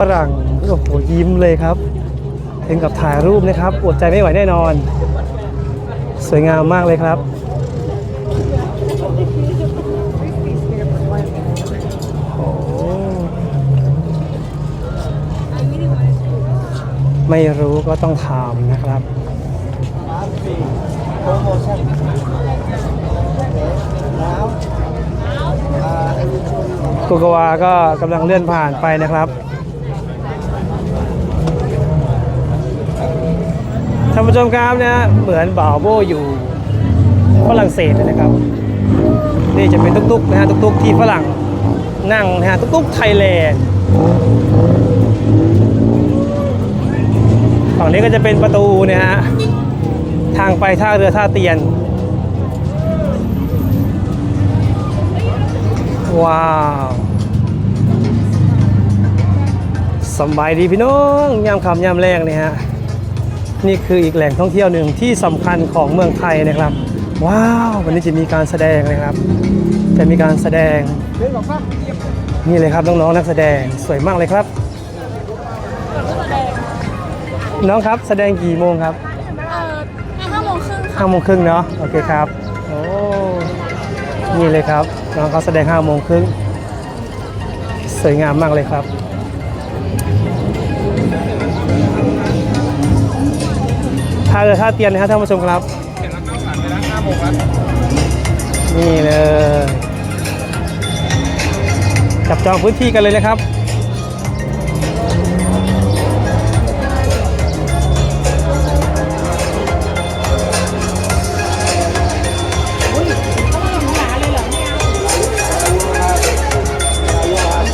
ฝรั่งโอ้โหยิ้มเลยครับถึงกับถ่ายรูปนะครับอดใจไม่ไหวแน่นอน สวยงามมากเลยครับ ไม่รู้ก็ต้องถามนะครับ โกโกวาก็กำลังเลื่อนผ่านไปนะครับานผู้ชมครับนะเหมือนบ่าวโบอยู่ฝรั่งเศสเลยนะครับ นี่จะเป็นตุ๊กๆนะฮะตุ๊กๆที่ฝรั่งนั่งนะฮะตุ๊กๆไทยแลนด์ฝั่งนี้ก็จะเป็นประตูนะฮะทางไปท่าเรือท่าเตียน ว้าวสบายดีพี่น้องยามคำยามแรงเนี่ยฮะ นี่คืออีกแหล่งท่องเที่ยวหนึ่งที่สำคัญของเมืองไทยนะครับ ว้าววันนี้จะมีการแสดงนะครับ จะมีการแสดงนี่เลยครับน้องๆนักแสดงสวยมากเลยครับ น้องครับแสดงกี่โมงครับเอ่อห้าโมงครึ่งค่ะห้าโมงครึ่งเนาะโอเคครับโอ้นี่เลยครับน้องเขาแสดงห้าโมงครึ่งสวยงามมากเลยครับ ท่าเรือท่าเตียนนะครับท่านผู้ชมครับนี่เลยจับจองพื้นที่กันเลยนะครับ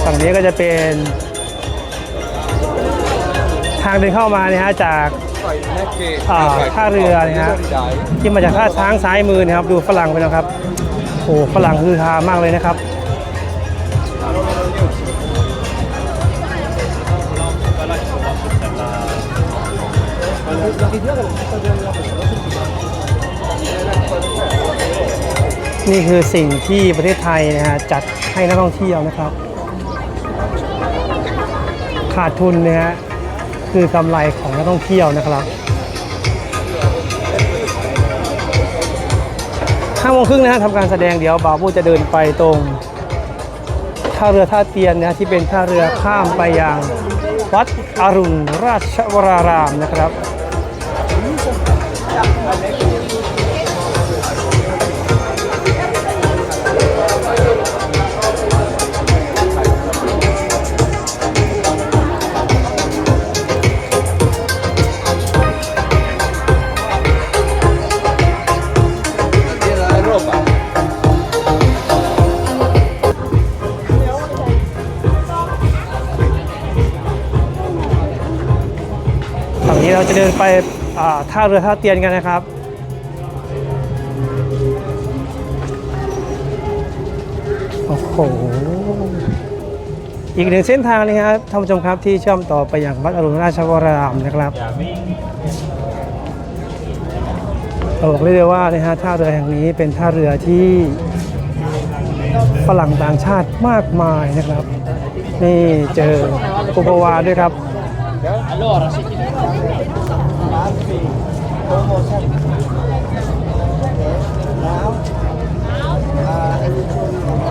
ฝั่งนี้ก็จะเป็น ทางเดินเข้ามาเนี่ยฮะจาก อ่าท่าเรือเนี่ยฮะที่มาจากท่าช้างซ้ายมือนะครับ ดูฝรั่งไปนะครับโอ้ฝรั่งคือฮามากเลยนะครับนี่คือสิ่งที่ประเทศไทยนะฮะจัดให้นักท่องเที่ยวนะครับ ขาดทุนนี่ยฮะ คือกำไรของนักท่องเที่ยวนะครับห้าโมงครึ่งนะฮะทำการแสดงเดี๋ยวบาบูจะเดินไปตรงท่าเรือท่าเตียนนะฮะที่เป็นท่าเรือข้ามไปยังวัดอรุณราชวรารามนะครับ เราจะเดินไปท่าเรือท่าเตียนกันนะครับ โอ้โห อีกหนึ่งเส้นทางนะครับท่านผู้ชมครับที่เชื่อมต่อไปอย่างวัดอรุณราชวรารามนะครับเราบอกเลยเลยว่านะฮะท่าเรือแห่งนี้เป็นท่าเรือที่ฝรั่งต่างชาติมากมายนะครับ นี่เจอโกโกวาด้วยครับ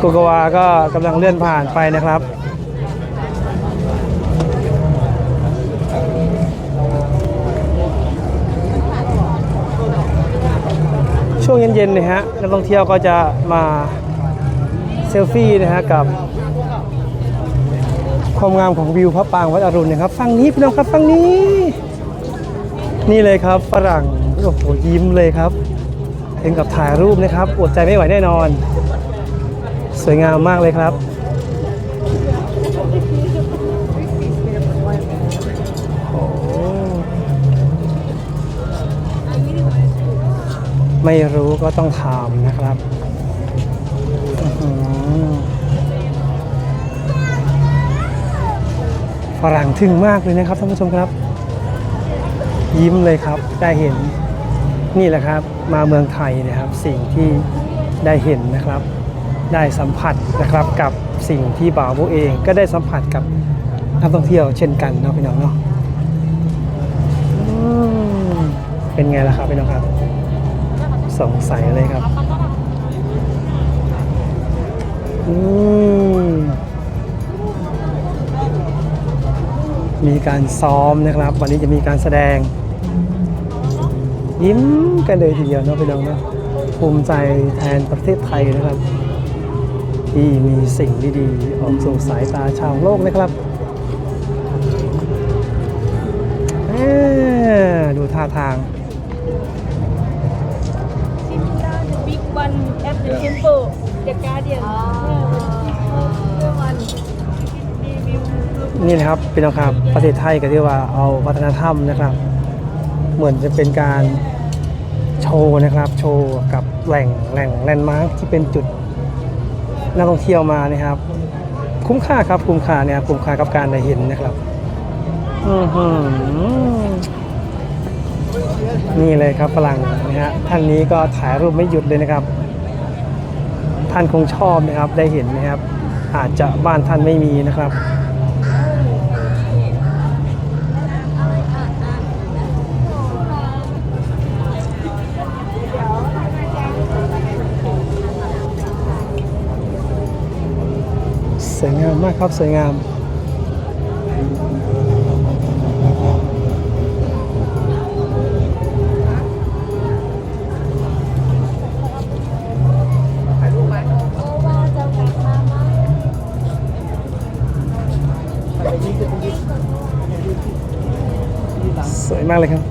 กโกวาก็กำลังเลื่อนผ่านไปนะครับช่วงเย็นๆนะฮะนักท่องเที่ยวก็จะมาเซลฟี่นะฮะกับ ความงามของวิวพระปรางวัดอรุณนะครับฝั่งนี้พี่น้องครับฝั่งนี้ นี่เลยครับฝรั่งโอ้โหยิ้มเลยครับถึงกับถ่ายรูปนะครับอดใจไม่ไหวแน่นอน สวยงามมากเลยครับโอ้ไม่รู้ก็ต้องถามนะครับฝรั่งทึ่งมากเลยนะครับท่านผู้ชมครับ ยิ้มเลยครับได้เห็นนี่แหละครับ มาเมืองไทยนะครับ สิ่งที่ได้เห็นนะครับ ได้สัมผัสนะครับกับสิ่งที่บ่าวโบเองก็ได้สัมผัสกับนักท่องเที่ยวเช่นกันเนาะพี่น้องเนาะอืมเป็นไงล่ะครับพี่น้องครับสงสัยเลยครับอืมมีการซ้อมนะครับ วันนี้จะมีการแสดง ยิ้มกันเลยทีเดียวเนาะพี่น้องเนาะภูมิใจแทนประเทศไทยนะครับ ที่มีสิ่งดีๆ ออกสู่สายตาชาวโลกนะครับเอ้อดูท่าทาง Cinta the big one at the temple the guardian เรื่องวันรีวิวนี่นะครับพี่น้องครับประเทศไทยก็เรียกว่าเอาวัฒนธรรมนะครับ เหมือนจะเป็นการโชว์นะครับ โชว์กับแหล่งแหล่งแลนด์มาร์คที่เป็นจุด นักท่องเที่ยวมานะครับ คุ้มค่าครับคุ้มค่าเนี่ยคุ้มค่ากับการได้เห็นนะครับนี่เลยครับฝรั่งนะฮะท่านนี้ก็ถ่ายรูปไม่หยุดเลยนะครับ ท่านคงชอบนะครับได้เห็นนะครับ อาจจะบ้านท่านไม่มีนะครับ วยงามมากครับ สวยงาม สวยมากเลยครับ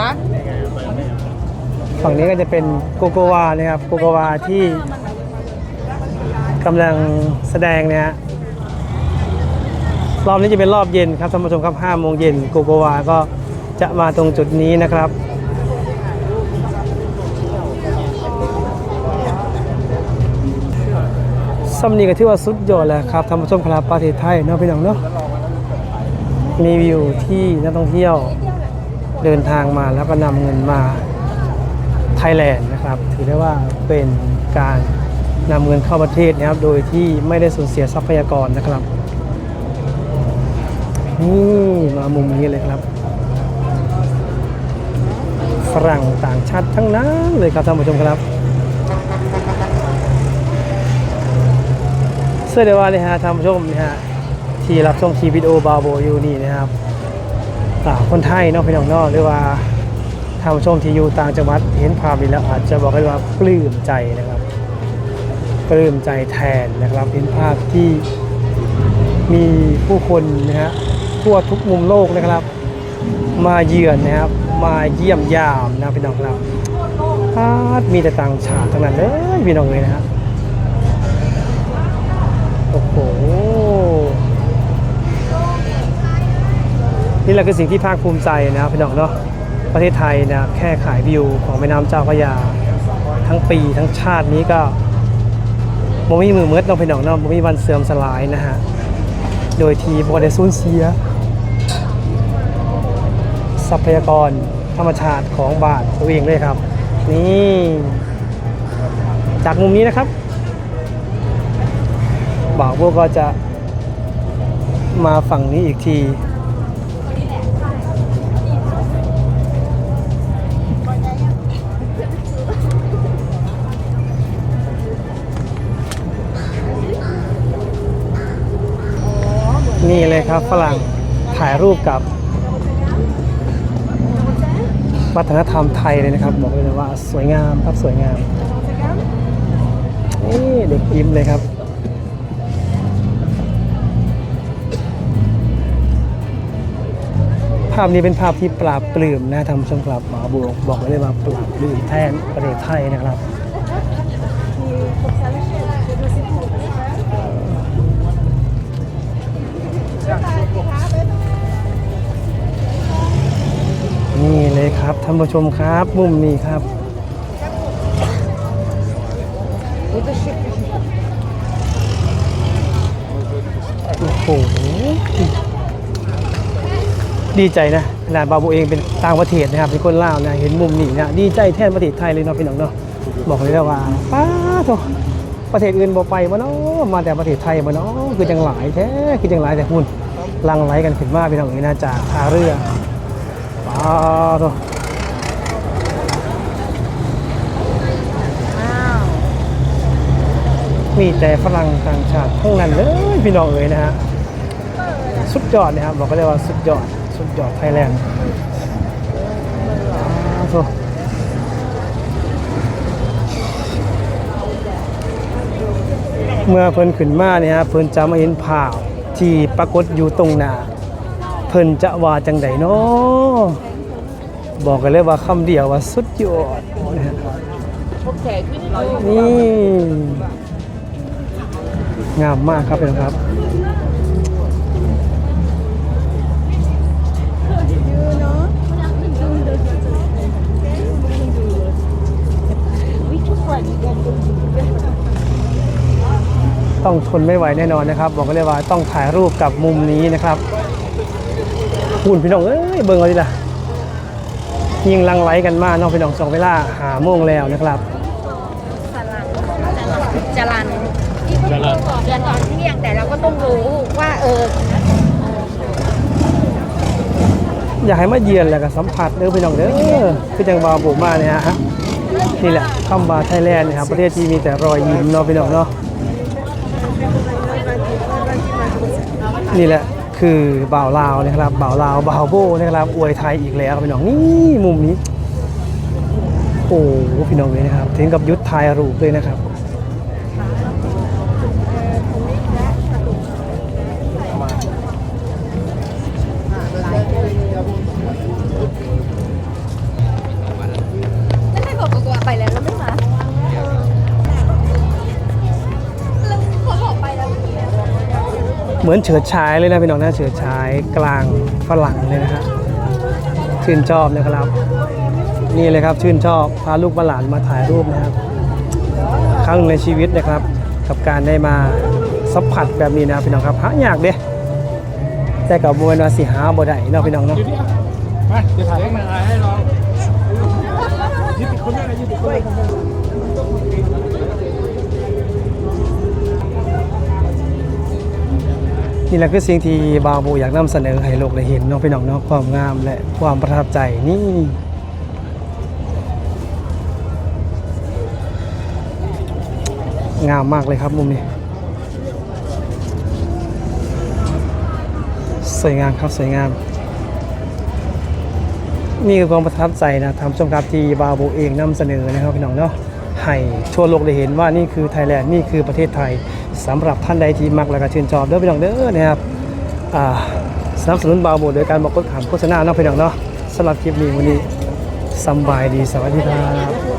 นะฝั่งนี้ก็จะเป็นโกโกวานะครับโกโกวาที่กำลังแสดงเนี่ยรอบนี้จะเป็นรอบเย็นครับท่านผู้ชมครับ5โมงเย็นโกโกวาก็จะมาตรงจุดนี้นะครับซัมนี่ก็ถือว่าสุดยอดแล้วครับท่านผู้ชมครับประเทศไทยเนาะพี่น้องเนาะมีวิวที่นักท่องเที่ยว เดินทางมาแล้วก็นำเงินมาไทยแลนด์นะครับ ถือได้ว่าเป็นการนำเงินเข้าประเทศนะครับ โดยที่ไม่ได้สูญเสียทรัพยากรนะครับนี่มามุมนี้เลยครับ ฝรั่งต่างชาติทั้งนั้นเลยครับท่านผู้ชมครับเสื้อเดว่าเลยฮะท่านผู้ชมนะฮะที่รับชมคลิปวิดีโอบาโบอยู่นี่นะครับ คนไทยเนาะพี่น้องเนาะหรือว่าท่านผู้ชมที่อยู่ต่างจังหวัดเห็นภาพนี้แล้วอาจจะบอกได้ว่าปลื้มใจนะครับปลื้มใจแทนนะครับเห็นภาพที่มีผู้คนนะฮะทั่วทุกมุมโลกนะครับ มาเยือนนะครับ มาเยี่ยมยามนะพี่น้องครับพามีแต่ต่างชาติทั้งนั้นเลยพี่น้องเลยนะฮะโอ้โห นี่แหละคือสิ่งที่ภาคภูมิใจนะครับพี่น้องเนาะประเทศไทยนะแค่ขายวิวของแม่น้ำเจ้าพระยา ทั้งปีทั้งชาตินี้ก็บ่มีมือเมืดน้องพี่น้องเนาะบ่มีวันเสื่อมสลายนะฮะโดยที่บ่ได้สูญเสีย ทรัพยากรธรรมชาติของบานตัวเองเลยครับ นี่จากมุมนี้นะครับบ่าวพวกก็จะมาฝั่งนี้อีกที ครับฝรั่งถ่ายรูปกับ วัฒนธรรมไทยเลยนะครับ บอกเลยว่าสวยงามครับสวยงามนี่เด็กยิ้มเลยครับภาพนี้เป็นภาพที่ปราบปลื้มนะท่านผู้ชมครับหมอบัวบอกไว้เลยว่าปราบปลื้มแทนประเทศไทยนะครับ นี่เลยครับท่านผู้ชมครับมุมนี้ครับ โอ้โหดีใจนะขนาดบาบูเองเป็นต่างประเทศนะครับเป็นคนลาวนะเห็นมุมนี้นะดีใจแทนประเทศไทยเลยเนาะพี่น้องเนาะบอกเลยนะว่าป้าโถ ประเทศอื่นบ่ไปบ่เนาะมาแต่ประเทศไทยบ่เนาะคือจังหลายแท้คือจังหลายแต่หุ่นลังไหลกันขึ้นมาพี่น้องนี่นะจากท่าเรือป้าโถมีแต่ฝรั่งต่างชาติทั้งนั้นเลยพี่น้องเอ๋ยนะฮะสุดยอดนะครับบอกก็เลยว่าสุดยอดสุดยอดไทยแลนด์โเมื่อเพิ่นขึ้นมาเนี่ยฮะเพิ่นจะมาเห็นภาพที่ปรากฏอยู่ตรงหน้าเพิ่นจะว่าจังไดเนาะบอกกันเลยว่าคำเดียวว่าสุดยอดนะฮะนี่งามมากครับพี่น้องครับ ต้องทนไม่ไหวแน่นอนนะครับ บอกกันเลยว่าต้องถ่ายรูปกับมุมนี้นะครับหุ่นพี่น้องเอ้ยเบิ่งเอาดิล่ะยิงลังไหลกันมากน้องพี่น้องสองเวลาหาโมงแล้วนะครับจรันจรันเดือนตอนเที่ยงแต่เราก็ต้องรู้ว่าเอออยากให้มาเยือนแล้วก็สัมผัสเด้อพี่น้องเด้อคือจังบาบุมาเนี่ยฮะนี่แหละคำบาไทยแลนด์นะครับประเทศที่มีแต่รอยยิ้มเนาะพี่น้องเนาะ นี่แหละคือบ่าวลาวนะครับบ่าวลาวบ่าวโบนะครับอวยไทยอีกแล้วพี่น้องนี่มุมนี้ โอ้พี่น้องเลยนะครับถึงกับยุทธไทยรูปเลยนะครับ เหมือนเฉิดฉายเลยนะพี่น้องนะเฉิดฉายกลางฝรั่งเลยนะฮะชื่นชอบนะครับ นี่เลยครับชื่นชอบพาลูกมาหลานมาถ่ายรูปนะครับ ครั้งหนึ่งในชีวิตนะครับ กับการได้มาสัมผัสแบบนี้นะพี่น้องครับหายากเด้แต่กับมวยนาสิหาบ่ได้เนาะพี่น้องเนาะมาเดี๋ยวถ่ายให้มาให้น้องยืดติดคนได้เลยยืดติดคนเล นี่แหละคือสิ่งที่บาวบูอยากนำเสนอให้โลกได้เห็นเนาะพี่น้องเนาะความงามและความประทับใจนี่งามมากเลยครับมุมนี้ สวยงามครับสวยงาม นี่คือความประทับใจนะทำชมครับที่บาโบเองนำเสนอนะครับพี่น้องเนาะให้ทั่วโลกได้เห็นว่านี่คือไทยแลนด์นี่คือประเทศไทย สำหรับท่านใดที่มักและก็ชื่นชอบเด้อพี่น้องเด้อนะครับสนับสนุนบาโบโดยการบอกกดขามโฆษณาเนาะพี่น้องเนาะสำหรับคลิปนี้วันนี้สบายดีสวัสดีครับ